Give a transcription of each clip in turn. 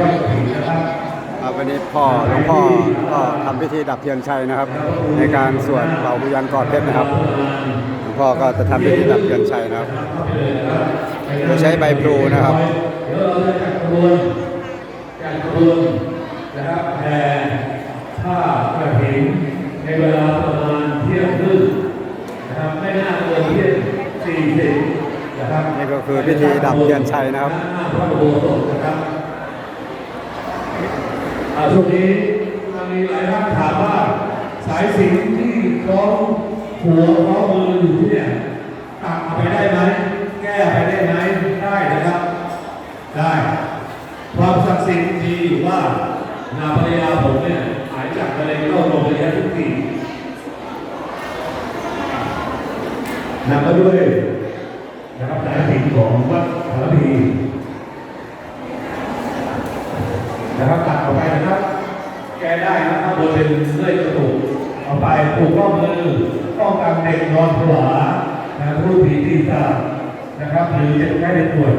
ครับวันนี้พ่อหลวงพ่อก็ทำพิธีดับเทียนชัยนะครับ ในการสวดเป่าบุยันกอดเพชรนะครับหลวงพ่อก็จะทำพิธีดับเทียนชัยนะครับโดยใช้ใบพลูนะครับเดี๋ยวเราจะจัดขบวนจัดขบวนนะครับแห่ผ้ากระถิ่นในเวลาประมาณเที่ยงครึ่งนะครับไม่น่าเกินเที่ยงสี่สิบนะครับนี่ก็คือพิธีดับเทียนชัยนะครับ ช่วงนี้มีหลายท่านถามว่าสายสิญจนที่คล้องหัวคล้องมืออยู่ที่เนี่ยตัดเอาไปได้ไหมแก้ไปได้ไหมได้นะครับ ได้ความศักดิ์สิทธิ์มีอยู่ว่านาภรรยาผมเนี่ยหายจากมะเร็งเข้าโรงพยาบาลทุกทีนำมาด้วยนะครับสายสิญจนของวัดสารพี กเอาไปผูกข้อมือป้องกันเด็กนอนผวานะรูปผีที่ตานะครับหรือเจ็บแค่ได้ป่วย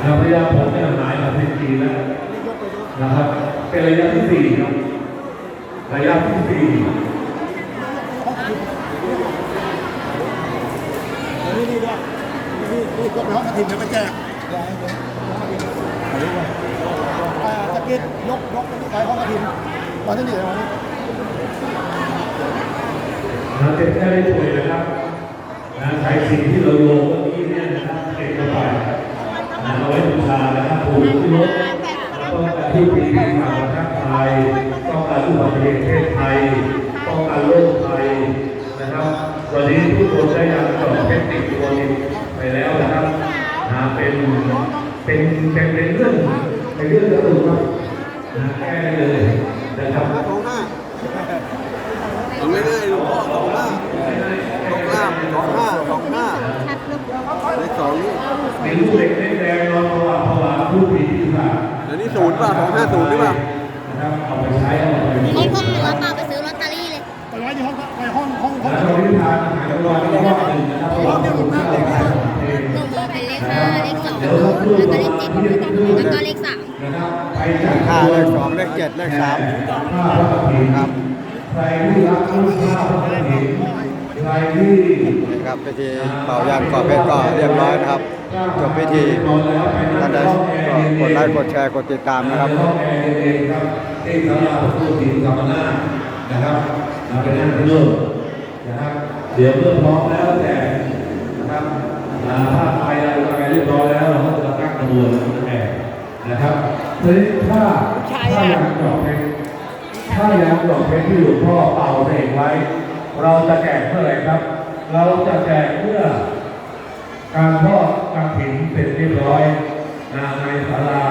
เราพยายามผมเนี่ยหายมาเป็นปีแล้วนะครับ เป็นระยะที่สี่ครับระยะที่สี่ นี่นี่ด้วย นี่ก็ไปห้องกระถิ่นเดี๋ยวไปแจกอ่าสกิดยกยกไปห้องกระถิ่นมาที่นี่มาที่นะเจ็บแค่ได้ป่วยนะครับนะใช้สิ่งที่เราโยงเมื่อกี้เนี่ยนะครับเก็บเข้าไปนะเอาไว้บูชานะครับผูกที่รถป้องกันที่ปีที่ผ่านนะครับไทยป้องกันอุบัติเหตุเพศภัยป้องกันโรคภัยนะครับวันนี้ทุกคนได้ยังต่อเทคนิคตัวนี้ แล้วนะครับนะเป็นเป็นเป็นเป็นเรื่องเป็นเรื่องกระตุ้นครับนะแก้ได้เลยนะครับสองหน้าตรงไม่ได้หลวงพ่อสองหน้าสองหน้าสองหน้าสองหน้าเลขสองนี่มีลูกเด็กเล็กแดงนอนภาวะภาวะผู้ผีที่ผ่าเดี๋ยวนี้ศูนย์ป่ะสองห้าศูนย์หรือเปล่านะครับเอาไปใช้เอาไปนี่พวกหนูเอาเปล่าไปซื้อ เลยไปไว้ที่ห้องไปห้องห้องห้องแล้วเราที่ทานอาหารกลางวันก็ว่หนึ่งนะครับเพราะว่าเป็นข้าวแดงหนูมีเป็นเลขห้าเลขสองแล้วก็เลขเจ็ดแล้วก็เลขสามนะครับไปจัดห้าเลขสองเลขเจ็ดเลขสามข้าวพระกฐินครับใครที่รักลูกข้าวพระกฐินใครที่นี่ครับพิธีเป่ายันกอดเพชรก็เรียบร้อยนะครับจบพิธีท่านใดก็กดไลค์กดแชร์กดติดตามนะครับห้องแอร์เองครับที่สาราผู้ทีมกรรมนานะครับ เราไปนั่งที่นู่นนะครับ เดี๋ยวเมื่อพร้อมแล้วแต่นะครับอ่าถ้าไปอะไรอะไรเรียบร้อยแล้วเราก็จะตั้งกระบวนแห่นะครับทีนี้ถ้าถ้ายังดอกเพชรถ้ายังดอกเพชรที่หลวงพ่อเป่าเสกไว้ เราจะแจกเมื่อไหร่ครับ เราจะแจกเมื่อ การทอดกางถิ่นเสร็จเรียบร้อยนาในศาลา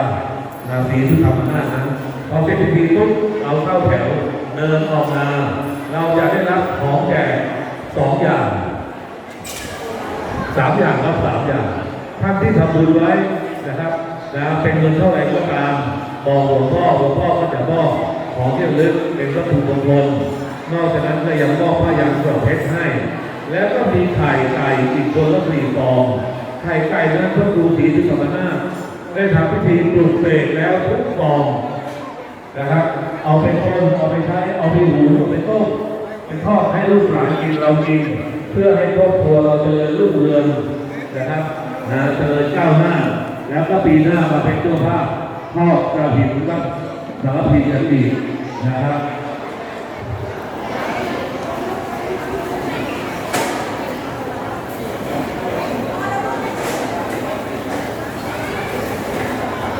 นาสีสุธรรมนาถนั้นพอเสร็จพิธีปุ๊บเราเข้าแถวเดินออกมา เราจะได้รับของแจกสองอย่างสามอย่างครับสามอย่างท่านที่ทำบุญไว้นะครับนะเป็นเงินเท่าไหร่ก็ตามบอกหลวงพ่อหลวงพ่อก็จะมอบของที่ระลึกเป็นวัตถุมงคลนอกจากนั้นก็ยังมอบผ้ายันกรอบเพชรให้ แล้วก็มีไข่ไก่อีกคนละสี่ฟองไข่ไก่นั้นเพื่อดูสีที่ธรรมนาได้ทำพิธีปลุกเสกแล้วทุกฟองนะครับ เอาไปต้มเอาไปใช้เอาไปหูเอาไปต้ม็นทอดให้ลูกหลานกินเรากิน เพื่อให้ครอบครัวเราเจริญรุ่งเรืองนะครับนะเจริญก้าวหน้า แล้วก็ปีหน้ามาเป็นเจ้าภาพทอดกระถิ่นกับสารพีกันอีกนะครับ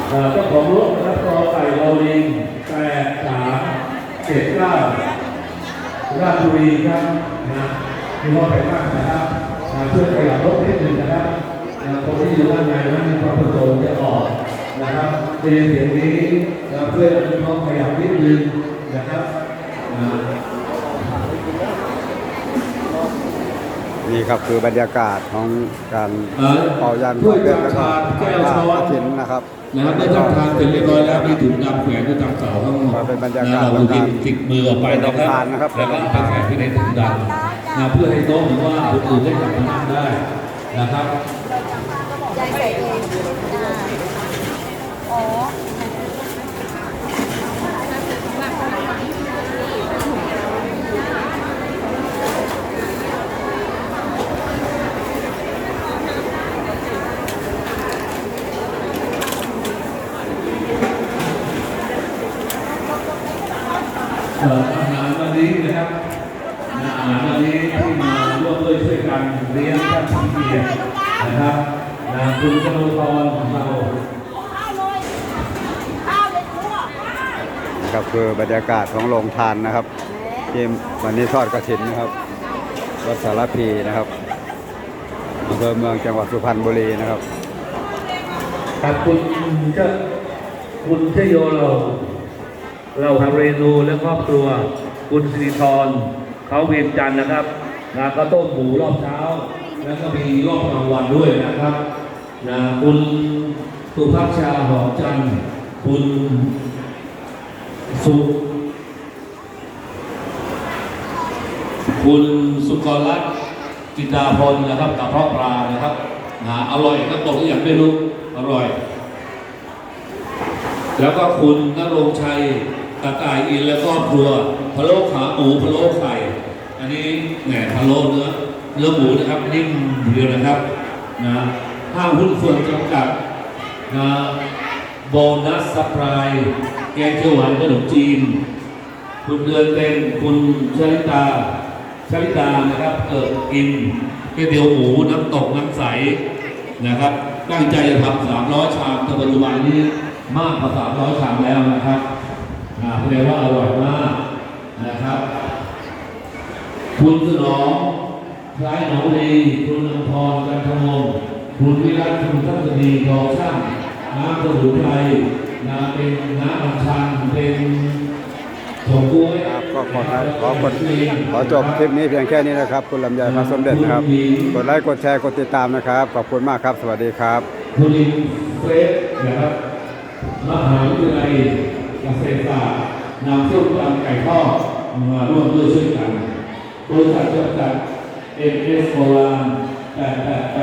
เอ่อเจ้าของรถนะครับรอไก่เราลิงแปดสามเจ็ดเก้า ราชบุรีครับนะมีรถไปบ้างนะครับนะช่วยขยับรถนิดหนึ่งนะครับคนที่อยู่ด้านในนั้นมีความประสงค์จะออกนะครับเรียนเสียงนี้เพื่อให้น้องขยับนิดนึงนะครับ นะนี่ครับคือบรรยากาศของการเอ่อเป่ายันกถ้อวยดเพชรแล้วก็ชาแก้วผ้าช้อกนฐินนะครับนะครับได้ทำทานเสร็จเรียบร้อยแล้วมีถุงดำแขวนอยู่ตามเสาข้างนอกมาเป็นบรรยากาศเราดูที่ติดมือออกไปนะคเป็นโรงทานนะครัรับบแล้วก็ไปแขวนที่ในถุงดำนะเพื่อให้โต๊ะหรือว่าคนอื่นได้กลับมานั่งได้นะครับยายใส่เองได้อ๋อ เอ่ออาหารวันนี้นะครับอาหารวันนี้ที่มาร่วมด้วยช่วยกันเลี้ยงท่านผู้เกียรตินะครับนะคุณกนกรของเราครับคือบรรยากาศของโรงทานนะครับที่วันนี้ทอดกระถินนะครับวัดสารพีนะครับอำเภอเมืองจังหวัดสุพรรณบุรีนะครับครับคุณเจ้าคุณเชโยเรา เราทำเรนูและครอบครัว คุณสิริธรเขาเวียนจันนะครับนะก็ต้มหมูรอบเช้า แล้วก็มีรอบกลางวันด้วยนะครับนะคุณสุภาพชาหอมจันคุณสุคุณสุกรรัตน์จินดาพลนะครับกับเพาะปลานะครับนะอร่อยก็ตกอย่างไม่รู้อร่อย แล้วก็คุณนรงชัย ตะกายอินและครอบครัวพะโล้ขาหมูพะโล้ไข่ อันนี้แหนพะโล้เนื้อเนื้อหมูนะครับนนี้เดียวนะครับนะห้างหุ้นส่วนจำกัดนะโบนัสซัพพลายแกงเขียวหวานขนมจีน คุณเดือนเป็นคุณชลิตาชลิตานะครับเกิดกินก๋วยเตี๋ยวหมูน้ำตกน้ำใสนะครับ ตั้งใจจะทำสามร้อยชามแต่ปัจจุบันนี้มากกว่าสามร้อยชามแล้วนะครับ แสดงว่าอร่อยมากนะครับ คุณสนองคล้ายหนองลีคุณอภรกันทมงคุณวิรัตคุณทัศนีทองช่างน้ำสมุนไพรน้ำเป็นน้ำอัญชันเป็นผงกล้วยครับก็ขอขอกดขอจบคลิปนี้เพียงแค่นี้นะครับ คุณลำไยพระสมเด็จนะครับ กดไลค์กดแชร์กดติดตามนะครับ ขอบคุณมากครับ สวัสดีครับ คุณลินเฟรสนะครับมหาวิทยาลัย เกษตรศาสตร์นำส้มตำไก่ทอดมาร่วมด้วยช่วยกันบริษัทจำกัดเอ็มเอสโบราณแปดแปด